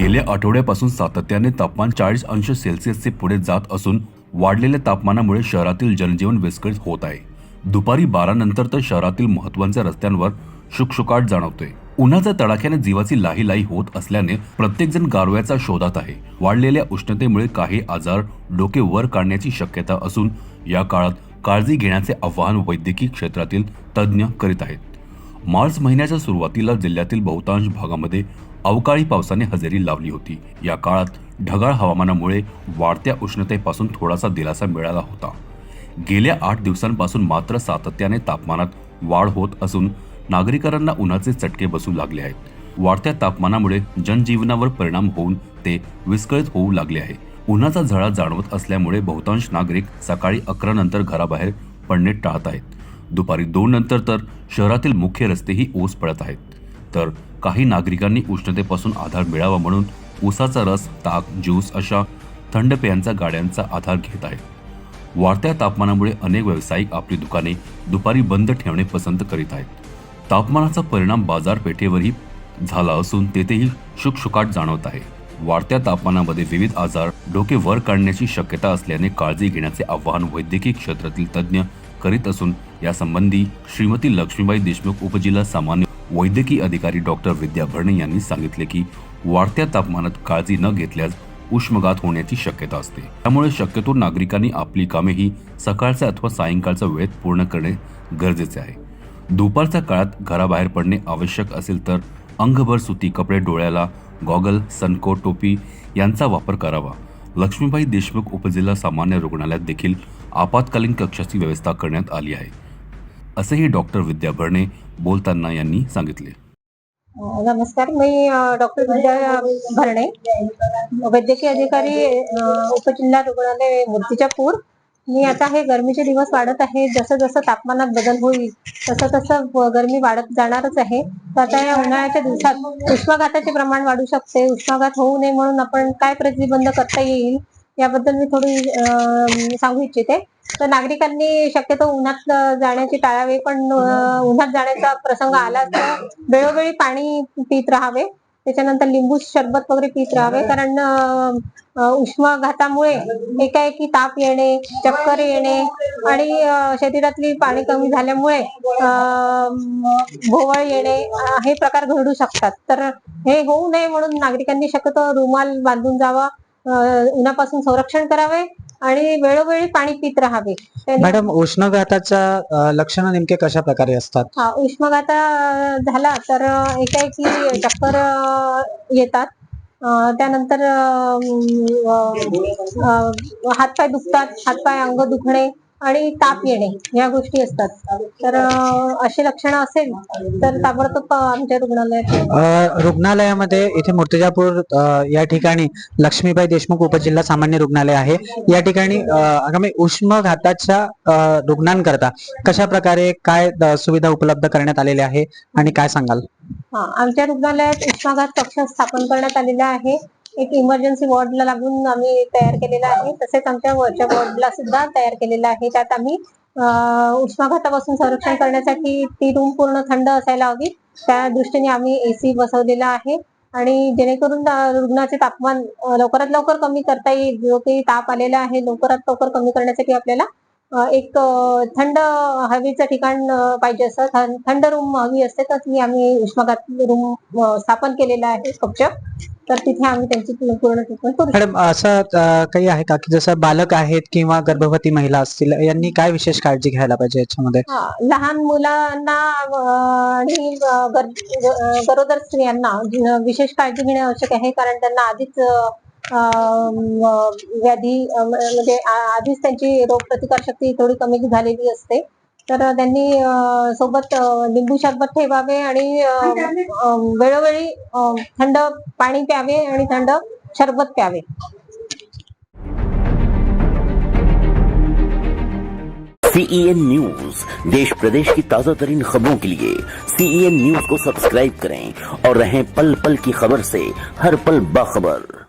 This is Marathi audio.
गेल्या आठवड्यापासून सातत्याने तापमान चाळीस अंश सेल्सिअसचे पुढे जात असून वाढलेल्या तापमानामुळे शहरातील जनजीवन विस्कळीत होत आहे. दुपारी बारा नंतर तर शहरातील महत्त्वाच्या रस्त्यांवर शुकशुकाट जाणवतोय. उन्हाच्या तडाख्याने जीवाची लाही लाही होत असल्याने प्रत्येकजण गारव्याचा शोधात आहे. वाढलेल्या उष्णतेमुळे काही आजार डोके वर काढण्याची शक्यता असून या काळात काळजी घेण्याचे आवाहन वैद्यकीय क्षेत्रातील तज्ज्ञ करीत आहेत. मार्च महिन्याच्या सुरुवातीला जिल्ह्यातील बहुतांश भागामध्ये अवकाळी पावसाने हजेरी लावली होती. या काळात ढगाळ हवामानामुळे वाढत्या उष्णतेपासून थोडासा दिलासा मिळाला होता. गेल्या आठ दिवसांपासून मात्र सातत्याने तापमानात वाढ होत असून नागरिकांना उन्हाचे चटके बसू लागले आहेत. वाढत्या तापमानामुळे जनजीवनावर परिणाम होऊन ते विस्कळीत होऊ लागले आहे. उन्हाचा झळा जाणवत असल्यामुळे बहुतांश नागरिक सकाळी अकरा नंतर घराबाहेर पडणे टाळत आहेत. दुपारी दोन नंतर तर शहरातील मुख्य रस्तेही ओस पडत आहेत. तर काही नागरिकांनी उष्णतेपासून आधार मिळावा म्हणून ऊसाचा रस ताक ज्यूस अशा थंड पेयांचा गाड्यांचा आधार घेत आहेत वाढत्या तापमानामुळे अनेक व्यावसायिक आपली दुकाने दुपारी बंद ठेवणे पसंत करीत आहेत. तापमानाचा परिणाम बाजारपेठेवरही झाला असून तेथेही शुकशुकाट जाणवत आहे. वाढत्या तापमानामध्ये विविध आजार डोके वर काढण्याची शक्यता असल्याने काळजी घेण्याचे आवाहन वैद्यकीय क्षेत्रातील तज्ज्ञ करीत असून यासंबंधी श्रीमती लक्ष्मीबाई देशमुख उपजिल्हा सामान्य वैद्यकीय अधिकारी डॉक्टर विद्या भरणे यांनी सांगितले की वाढत्या तापमानात काळजी न घेतल्यास उष्मघात होण्याची शक्यता असते. त्यामुळे शक्यतो नागरिकांनी आपली कामे ही सकाळच्या अथवा सायंकाळच्या वेळेत पूर्ण करणे गरजेचे आहे. दुपारच्या काळात घराबाहेर पडणे आवश्यक असेल तर अंगभर सुती कपडे डोळ्याला गॉगल सनकोट टोपी यांचा वापर करावा. लक्ष्मीबाई देशमुख उपजिल्हा सामान्य रुग्णालयात देखील आपत्कालीन कक्षाची व्यवस्था करण्यात आली आहे. असेही डॉक्टर विद्या भरणे बोलताना यांनी सांगितले. नमस्कार मी डॉक्टर विद्या भरणे वैद्यकीय अधिकारी उपजिल्हा रुग्णालय मूर्तिजापूर. मी आता हे गरमीचे दिवस वाढत आहे. जसं जसं तापमानात बदल होईल तसं तसं गरमी वाढत जाणारच आहे. तर आता या उन्हाळ्याच्या दिवसात उष्माघाताचे प्रमाण वाढू शकते. उष्माघात होऊ नये म्हणून आपण काय प्रतिबंध करता येईल? याबद्दल मी थोडी सांगू इच्छिते. तर नागरिकांनी शक्यतो उन्हात जाण्याची जाण्याचे टाळावे पण उन्हात जाण्याचा प्रसंग आला तर वेळोवेळी पाणी पित राहावे. त्याच्यानंतर लिंबू शरबत वगैरे पित राहावे. कारण उष्माघातामुळे एकाएकी ताप येणे चक्कर येणे आणि शरीरातली पाणी कमी झाल्यामुळे भोवळ येणे हे प्रकार घडू शकतात. तर हे होऊ नये म्हणून नागरिकांनी शक्यतो रुमाल बांधून जावा. उन्हापासून संरक्षण करावे आणि वेळोवेळी पाणी पित राहावे. मॅडम उष्णघाताच्या लक्षणं नेमके कशा प्रकारे असतात? हा उष्माघात झाला तर एकाएकी चक्कर येतात. त्यानंतर हातपाय दुखतात हातपाय अंग दुखणे आणि ताप येणे या गोष्टी असतात. तर अशी लक्षणं असेल तर ताबडतोब आमच्या रुग्णालयात. रुग्णालयामध्ये इथे मूर्तिजापूर या ठिकाणी लक्ष्मीबाई देशमुख उपजिल्हा सामान्य रुग्णालय आहे. या ठिकाणी आगामी उष्मघाताच्या रुग्णांकरता कशा प्रकारे काय सुविधा उपलब्ध करण्यात आलेल्या आहे आणि काय सांगाल? हा आमच्या रुग्णालयात उष्माघात कक्ष स्थापन करण्यात आलेला आहे. एक इमर्जन्सी वॉर्डला लागून आम्ही तयार केलेला आहे. तसेच आमच्या वरच्या वॉर्डला सुद्धा तयार केलेला आहे. त्यात आम्ही उष्माघातापासून संरक्षण करण्यासाठी ती रूम पूर्ण थंड असायला हवी. त्या दृष्टीने आम्ही एसी बसवलेला आहे. आणि जेणेकरून रुग्णाचे तापमान लवकरात लवकर कमी करता येईल. जो काही ताप आलेला आहे लवकरात लवकर कमी करण्यासाठी आपल्याला एक थंड हवेचं ठिकाण पाहिजे असं. थंड रूम हवी असते तर ती आम्ही उष्माघात रूम स्थापन केलेला आहे. कक्ष तर तिथे आम्ही त्यांची पूर्ण ट्रीटमेंट करू. मॅडम असं काही आहे का की जसं बालक आहेत किंवा गर्भवती महिला असतील यांनी काय विशेष काळजी घ्यायला पाहिजे याच्यामध्ये लहान मुलांना आणि गरोदर स्त्रियांना विशेष काळजी घेणे आवश्यक आहे कारण त्यांना आधीच व्याधी म्हणजे आधीच त्यांची रोगप्रतिकार शक्ती थोडी कमी झालेली असते तर त्यांनी सोबत लिंबू सरबत ठेवावे आणि वेळोवेळी थंड पाणी प्यावे आणि थंड सरबत प्यावे. सीईएन न्यूज़ देश प्रदेश की ताज़ा तरीन खबरों के लिए सीईएन न्यूज़ को सब्सक्राइब करें और रहें पल पल की खबर से हर पल बाखबर।